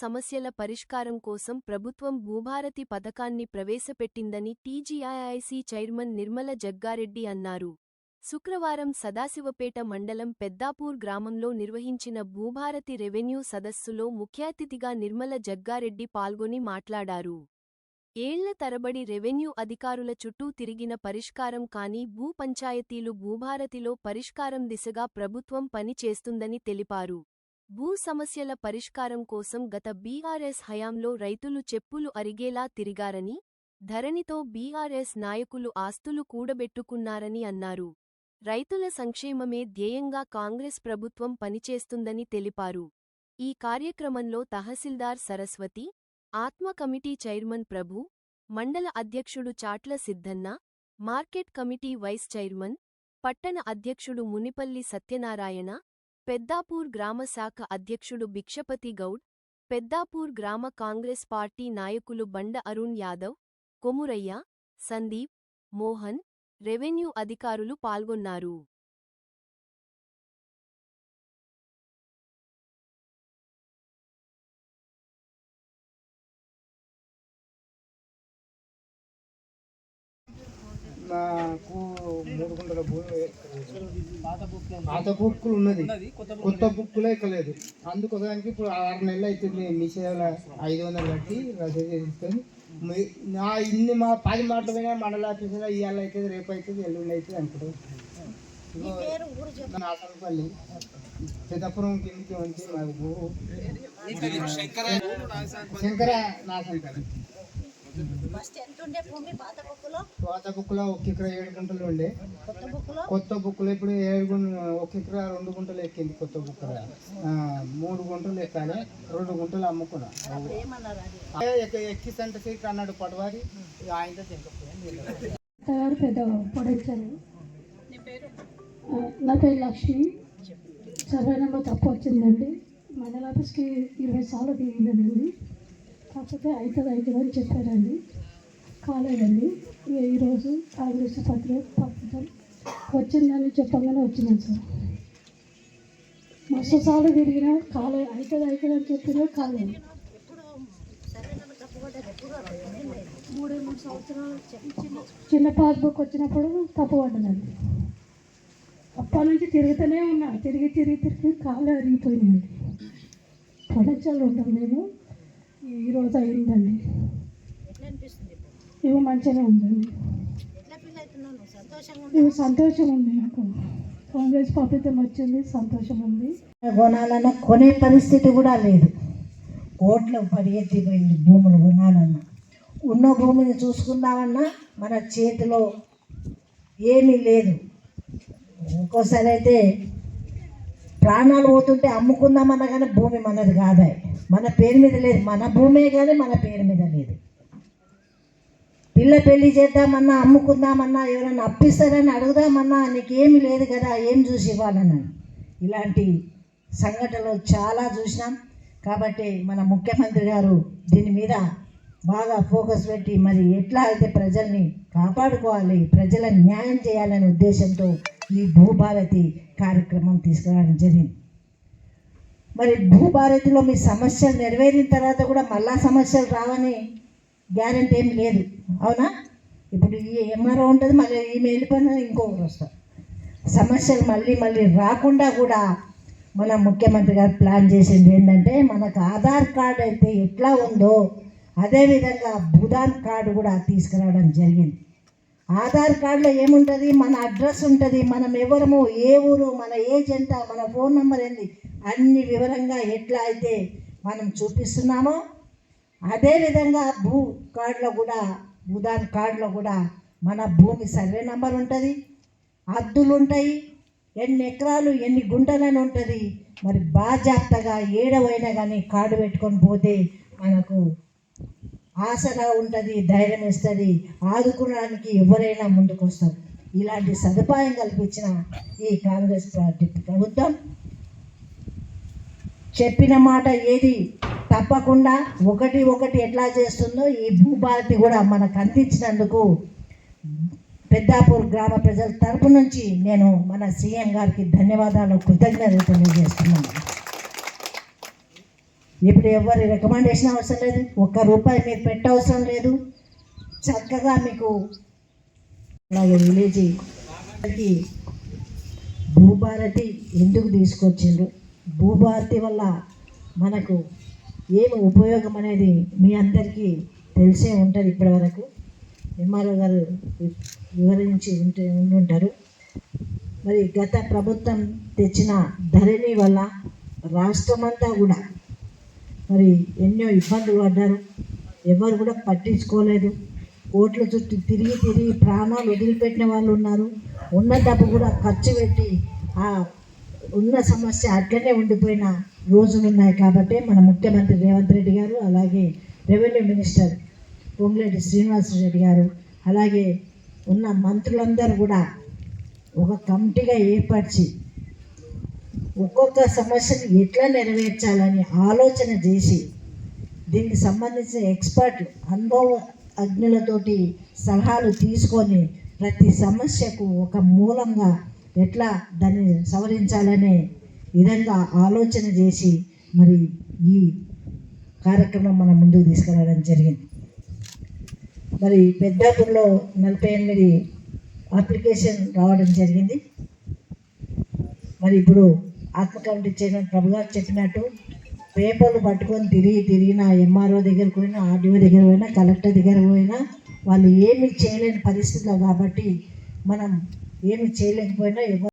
సమస్యల పరిష్కారం కోసం ప్రభుత్వం భూభారతి పథకాన్ని ప్రవేశపెట్టిందని టీజీఐఐసీ చైర్మన్ నిర్మల జగ్గారెడ్డి అన్నారు. శుక్రవారం సదాశివపేట మండలం పెద్దాపూర్ గ్రామంలో నిర్వహించిన భూభారతి రెవెన్యూ సదస్సులో ముఖ్యాతిథిగా నిర్మల జగ్గారెడ్డి పాల్గొని మాట్లాడారు. ఏళ్ళ తరబడి రెవెన్యూ అధికారుల చుట్టూ తిరిగిన పరిష్కారం కాని భూ పంచాయతీలు భూభారతిలో పరిష్కారం దిశగా ప్రభుత్వం పని చేస్తుందని తెలిపారు. భూ సమస్యల పరిష్కారం కోసం గత బీఆర్ఎస్ హయాంలో రైతులు చెప్పులు అరిగేలా తిరిగారని ధరణితో బీఆర్ఎస్ నాయకులు ఆస్తులు కూడబెట్టుకున్నారని అన్నారు. రైతుల సంక్షేమమే ధ్యేయంగా కాంగ్రెస్ ప్రభుత్వం పనిచేస్తుందని తెలిపారు. ఈ కార్యక్రమంలో తహసీల్దార్ సరస్వతి ఆత్మ కమిటీ చైర్మన్ ప్రభు మండల అధ్యక్షుడు Chatla Siddhanna market committee vice chairman పట్టణ అధ్యక్షుడు మునిపల్లి సత్యనారాయణ పెద్దాపూర్ గ్రామ శాఖ అధ్యక్షుడు భిక్షపతి గౌడ్ పెద్దాపూర్ గ్రామ కాంగ్రెస్ పార్టీ నాయకులు బండ అరుణ్ యాదవ్ కొమురయ్య సందీప్ మోహన్ రెవెన్యూ అధికారులు పాల్గొన్నారు. నాకు మూడు గుంటల భూమి పాత బుక్కులు ఉన్నది. కొత్త బుక్కులే ఎక్కలేదు అందుకోసానికి ఇప్పుడు ఆరు నెలలు అవుతుంది మీ సేవల ఐదు వందలు కట్టి రసీదు తీసుకొని నా ఇన్ని మా పది మాటలు పోయినా మండల ఆఫీసులో ఇవాళ అవుతుంది రేపు అవుతుంది ఎల్లుండి అవుతుంది అనుకుంటాం నాసనపల్లి పెద్దపురం కిందికి వచ్చి మాకు శంకర నాసనపల్లి ఫస్ట్ ఎంత ఉండే భూమి? పాత బుక్కులో? పాత బుక్లో ఒక ఎకరా ఏడు గుంటలు ఉండే. కొత్త బుక్కులో? కొత్త బుక్లో ఇప్పుడు ఏడు గుంట ఒక ఎకరా రెండు గుంటలు ఎక్కింది కొత్త బుక్ మూడు గుంటలు ఎక్కాలి రెండు గుంటలు అమ్ముకున్నా. అప్పుడు ఏమన్నారు అది? అదే ఎక్క- ఎక్కిస్తంటే సీట్ అన్నాడు పడవారి ఆయనతో తినకపోయాను తయారు పెద్ద పొడించాను నా పేరు? లక్ష్మి. సర్వే నెంబర్ తప్పు వచ్చిందండి. మండల ఆఫీస్కి ఇరవై సార్లు తిరిగిందండి కాకపోతే అవుతుంది అవుతుంది అని చెప్పారండి. కాలేదండి. ఈరోజు కాంగ్రెస్ పత్రిక పంపుతాం వచ్చిందని చెప్పగానే వచ్చినాను సార్. మస్తు సార్లు తిరిగినా కాలే అవుతుంది అవుతుంది అని చెప్పినా కాలేదు? మూడు మూడు సంవత్సరాలు చిన్న పాస్బుక్ వచ్చినప్పుడు తప్పు పడ్డదండి. అప్పటి నుంచి తిరుగుతూనే ఉన్నా. తిరిగి తిరిగి తిరిగి కాళ్ళు అరిగిపోయినాయండి. పొడచాలు ఉంటాం మేము. ఈరోజు అయిందండి. ఇవి మంచిగానే ఉందండి. ఇవి సంతోషం ఉంది నాకు. కాంగ్రెస్ ప్రభుత్వం వచ్చింది సంతోషం ఉంది. కొనాలన్నా కొనే పరిస్థితి కూడా లేదు. కోట్లు పరిగెత్తిపోయింది భూములు కొనాలన్నా. ఉన్న భూమిని చూసుకుందామన్నా మన చేతిలో ఏమీ లేదు. ఒక్కోసారి అయితే ప్రాణాలు పోతుంటే అమ్ముకుందామన్నా కానీ భూమి మనది కాదా. మన పేరు మీద లేదు. మన భూమే కానీ మన పేరు మీద లేదు. పిల్ల పెళ్ళి చేద్దామన్నా అమ్ముకుందామన్నా ఎవరైనా అప్పిస్తారని అడుగుదామన్నా నీకేమీ లేదు కదా ఏం చూసి ఇవ్వాలన్నాను ఇలాంటి సంఘటనలు చాలా చూసినాం. కాబట్టి మన ముఖ్యమంత్రి గారు దీని మీద బాగా ఫోకస్ పెట్టి మరి ఎట్లా అయితే ప్రజల్ని కాపాడుకోవాలి ప్రజల న్యాయం చేయాలనే ఉద్దేశంతో ఈ భూభారతి కార్యక్రమం తీసుకురావడం జరిగింది. మరి భూభారతిలో మీ సమస్యలు నెరవేరిన తర్వాత కూడా మళ్ళా సమస్యలు రావని గ్యారంటీ ఏం లేదు. అవునా? ఇప్పుడు ఈ ఎంఆర్ఓ ఉంటుంది మళ్ళీ ఈమె వెళ్ళిపోయినా ఇంకొకరు వస్తారు. సమస్యలు మళ్ళీ మళ్ళీ రాకుండా కూడా మన ముఖ్యమంత్రి గారు ప్లాన్ చేసింది ఏంటంటే మనకు ఆధార్ కార్డ్ అయితే ఎట్లా ఉందో అదేవిధంగా భూదాన్ కార్డు కూడా తీసుకురావడం జరిగింది. ఆధార్ కార్డులో ఏముంటుంది? మన అడ్రస్ ఉంటుంది. మనం ఎవరము ఏ ఊరు మన ఏజ్ ఎంత మన ఫోన్ నెంబర్ ఏంది? అన్ని వివరంగా ఎట్లా అయితే మనం చూపిస్తున్నామో అదేవిధంగా భూ కార్డులో కూడా భూదాన్ కార్డులో కూడా మన భూమి సర్వే నెంబర్ ఉంటుంది. అద్దులు ఉంటాయి. ఎన్ని ఎకరాలు ఎన్ని గుంటలని ఉంటుంది. మరి బాజాప్తగా ఏడవైనా కానీ కార్డు పెట్టుకొని పోతే మనకు ఆశగా ఉంటుంది ధైర్యం ఇస్తుంది ఆదుకోవడానికి ఎవరైనా ముందుకు వస్తారు ఇలాంటి సదుపాయం కల్పించిన ఈ కాంగ్రెస్ పార్టీ ప్రభుత్వం చెప్పిన మాట ఏది? తప్పకుండా ఒకటి ఒకటి ఎట్లా చేస్తుందో ఈ భూభారతి కూడా మనకు అందించినందుకు పెద్దాపూర్ గ్రామ ప్రజల తరపు నుంచి నేను మన సీఎం గారికి ధన్యవాదాలు కృతజ్ఞతలు తెలియజేస్తున్నాను. ఇప్పుడు ఎవరి రికమెండేషన్ అవసరం లేదు. ఒక్క రూపాయి మీరు పెట్టవసరం లేదు. చక్కగా మీకు అలాగే విలేజ్ భూభారతి ఎందుకు తీసుకొచ్చిండ్రు? భూభారతి వల్ల మనకు ఏమి ఉపయోగం అనేది మీ అందరికీ తెలిసే ఉంటుంది ఇప్పటివరకు ఎంఆర్ఓ గారు వివరించి ఉంటే ఉంటుంటారు మరి గత ప్రభుత్వం తెచ్చిన ధరణి వల్ల రాష్ట్రమంతా కూడా మరి ఎన్నో ఇబ్బందులు పడ్డారు. ఎవరు కూడా పట్టించుకోలేదు. కోట్ల చుట్టూ తిరిగి తిరిగి ప్రాణాలు వదిలిపెట్టిన వాళ్ళు ఉన్నారు. ఉన్న డబ్బు కూడా ఖర్చు పెట్టి ఆ ఉన్న సమస్య అట్లనే ఉండిపోయిన రోజులు ఉన్నాయి కాబట్టి మన ముఖ్యమంత్రి రేవంత్ రెడ్డి గారు అలాగే రెవెన్యూ మినిస్టర్ పొంగిరెడ్డి శ్రీనివాస రెడ్డి గారు అలాగే ఉన్న మంత్రులందరూ కూడా ఒక కమిటీగా ఏర్పరిచి ఒక్కొక్క సమస్యను ఎట్లా నెరవేర్చాలని ఆలోచన చేసి దీనికి సంబంధించిన ఎక్స్పర్ట్ అనుభవ అజ్ఞులతోటి సలహాలు తీసుకొని ప్రతి సమస్యకు ఒక మూలంగా ఎట్లా దాన్ని సవరించాలనే విధంగా ఆలోచన చేసి మరి ఈ కార్యక్రమం మన ముందుకు తీసుకురావడం జరిగింది. మరి పెద్దాపూర్లో నలభై ఎనిమిది అప్లికేషన్ రావడం జరిగింది. మరి ఇప్పుడు ఆత్మ కమిటీ చైర్మన్ ప్రభు గారు చెప్పినట్టు పేపర్లు పట్టుకొని తిరిగి తిరిగిన ఎంఆర్ఓ దగ్గర పోయినా ఆర్డీఓ దగ్గర పోయినా కలెక్టర్ దగ్గర పోయినా వాళ్ళు ఏమి చేయలేని పరిస్థితులు కాబట్టి మనం ఏమి చేయలేకపోయినా ఎవరు